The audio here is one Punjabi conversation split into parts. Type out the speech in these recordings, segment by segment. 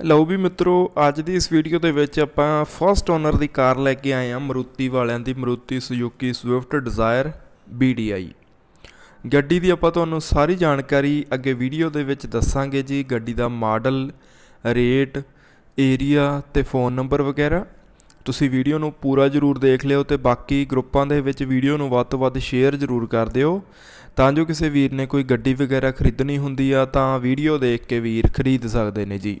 ਲਓ ਵੀ ਮਿੱਤਰੋ, ਅੱਜ ਦੀ ਇਸ ਵੀਡੀਓ ਦੇ ਵਿੱਚ ਆਪਾਂ ਫਸਟ ਓਨਰ ਦੀ ਕਾਰ ਲੈ ਕੇ ਆਏ ਹਾਂ, ਮਰੂਤੀ ਵਾਲਿਆਂ ਦੀ, Maruti Suzuki Swift Dzire BDI ਗੱਡੀ ਦੀ ਆਪਾਂ ਤੁਹਾਨੂੰ ਸਾਰੀ ਜਾਣਕਾਰੀ ਅੱਗੇ ਵੀਡੀਓ ਦੇ ਵਿੱਚ ਦੱਸਾਂਗੇ ਜੀ, ਗੱਡੀ ਦਾ ਮਾਡਲ ਰੇਟ ਏਰੀਆ ਤੇ ਫੋਨ ਨੰਬਰ ਵਗੈਰਾ। ਤੁਸੀਂ ਵੀਡੀਓ ਨੂੰ ਪੂਰਾ ਜ਼ਰੂਰ ਦੇਖ ਲਿਓ ਤੇ ਬਾਕੀ ਗਰੁੱਪਾਂ ਦੇ ਵਿੱਚ ਵੀਡੀਓ ਨੂੰ ਵੱਧ ਤੋਂ ਵੱਧ ਸ਼ੇਅਰ ਜ਼ਰੂਰ ਕਰ ਦਿਓ। ਤਾਂ ਜੋ ਕਿਸੇ ਵੀਰ ਨੇ ਕੋਈ ਗੱਡੀ ਵਗੈਰਾ ਖਰੀਦਣੀ ਹੁੰਦੀ ਆ, ਤਾਂ ਵੀਡੀਓ ਦੇਖ ਕੇ ਵੀਰ ਖਰੀਦ ਸਕਦੇ ਨੇ ਜੀ।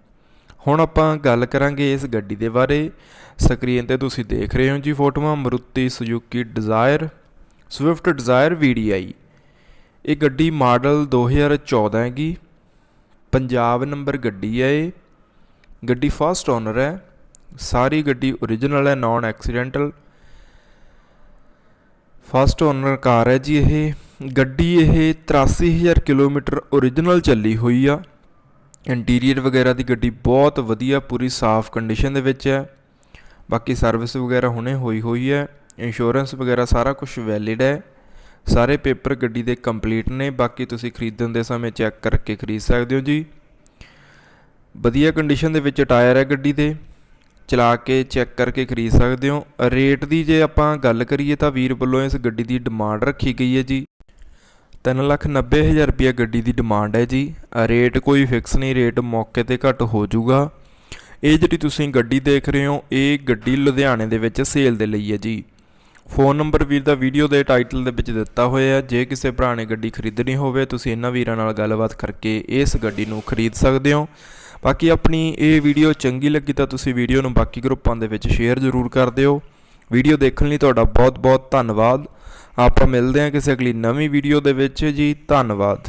ਹੁਣ ਆਪਾਂ ਗੱਲ ਕਰਾਂਗੇ ਇਸ ਗੱਡੀ ਦੇ ਬਾਰੇ। ਸਕਰੀਨ ਤੇ ਤੁਸੀਂ ਦੇਖ ਰਹੇ ਹੋ ਜੀ ਫੋਟੋਆਂ, Maruti Suzuki Dzire, Swift Dzire VDI ਇਹ ਗੱਡੀ ਮਾਡਲ 2014 ਹੈਗੀ। ਪੰਜਾਬ ਨੰਬਰ ਗੱਡੀ ਹੈ ਇਹ। ਗੱਡੀ ਫਸਟ ਓਨਰ ਹੈ। ਸਾਰੀ ਗੱਡੀ ਓਰੀਜਨਲ ਹੈ non accidental first owner car ਹੈ ਜੀ ਇਹ। ਗੱਡੀ ਇਹ 83000 ਕਿਲੋਮੀਟਰ ਓਰੀਜਨਲ ਚੱਲੀ ਹੋਈ ਆ। ਇੰਟੀਰੀਅਰ ਵਗੈਰਾ ਦੀ ਗੱਡੀ ਬਹੁਤ ਵਧੀਆ, ਪੂਰੀ ਸਾਫ਼ ਕੰਡੀਸ਼ਨ ਦੇ ਵਿੱਚ ਹੈ। ਬਾਕੀ ਸਰਵਿਸ ਵਗੈਰਾ ਹੁਣੇ ਹੋਈ ਹੋਈ ਹੈ। ਇੰਸ਼ੋਰੈਂਸ ਵਗੈਰਾ ਸਾਰਾ ਕੁਝ ਵੈਲਿਡ ਹੈ। ਸਾਰੇ ਪੇਪਰ ਗੱਡੀ ਦੇ ਕੰਪਲੀਟ ਨੇ। ਬਾਕੀ ਤੁਸੀਂ ਖਰੀਦਣ ਦੇ ਸਮੇਂ ਚੈੱਕ ਕਰਕੇ ਖਰੀਦ ਸਕਦੇ ਹੋ ਜੀ। ਵਧੀਆ ਕੰਡੀਸ਼ਨ ਦੇ ਵਿੱਚ ਟਾਇਰ ਹੈ ਗੱਡੀ ਦੇ। ਚਲਾ ਕੇ ਚੈੱਕ ਕਰਕੇ ਖਰੀਦ ਸਕਦੇ ਹੋ। ਰੇਟ ਦੀ ਜੇ ਆਪਾਂ ਗੱਲ ਕਰੀਏ ਤਾਂ ਵੀਰ ਵੱਲੋਂ ਇਸ ਗੱਡੀ ਦੀ ਡਿਮਾਂਡ ਰੱਖੀ ਗਈ ਹੈ ਜੀ। ਤਿੰਨ ਲੱਖ ਨੱਬੇ ਹਜ਼ਾਰ ਰੁਪਏ ਗੱਡੀ ਦੀ ਡਿਮਾਂਡ ਹੈ ਜੀ। ਰੇਟ ਕੋਈ ਫਿਕਸ ਨਹੀਂ ਰੇਟ ਮੌਕੇ ਤੇ ਘੱਟ ਹੋ ਜਾਊਗਾ। ਇਹ ਜਿਹੜੀ ਤੁਸੀਂ ਗੱਡੀ ਦੇਖ ਰਹੇ ਹੋ, ਇਹ ਗੱਡੀ ਲੁਧਿਆਣੇ ਦੇ ਵਿੱਚ ਸੇਲ ਦੇ ਲਈ ਹੈ ਜੀ। ਫੋਨ ਨੰਬਰ ਵੀਰ ਦਾ ਵੀਡੀਓ ਦੇ ਟਾਈਟਲ ਦੇ ਵਿੱਚ ਦਿੱਤਾ ਹੋਇਆ ਹੈ। ਜੇ ਕਿਸੇ ਭਰਾ ਨੇ ਗੱਡੀ ਖਰੀਦਣੀ ਹੋਵੇ, ਤੁਸੀਂ ਇਹਨਾਂ ਵੀਰਾਂ ਨਾਲ ਗੱਲਬਾਤ ਕਰਕੇ ਇਸ ਗੱਡੀ ਨੂੰ ਖਰੀਦ ਸਕਦੇ ਹੋ। ਬਾਕੀ ਆਪਣੀ ਇਹ ਵੀਡੀਓ ਚੰਗੀ ਲੱਗੀ ਤਾਂ ਤੁਸੀਂ ਵੀਡੀਓ ਨੂੰ ਬਾਕੀ ਗਰੁੱਪਾਂ ਦੇ ਵਿੱਚ ਸ਼ੇਅਰ ਜ਼ਰੂਰ ਕਰ ਦਿਓ। ਵੀਡੀਓ ਦੇਖਣ ਲਈ ਤੁਹਾਡਾ ਬਹੁਤ ਬਹੁਤ ਧੰਨਵਾਦ। ਆਪਾਂ ਮਿਲਦੇ ਹਾਂ ਕਿਸੇ ਅਗਲੀ ਨਵੀਂ ਵੀਡੀਓ ਦੇ ਵਿੱਚ ਜੀ ਧੰਨਵਾਦ।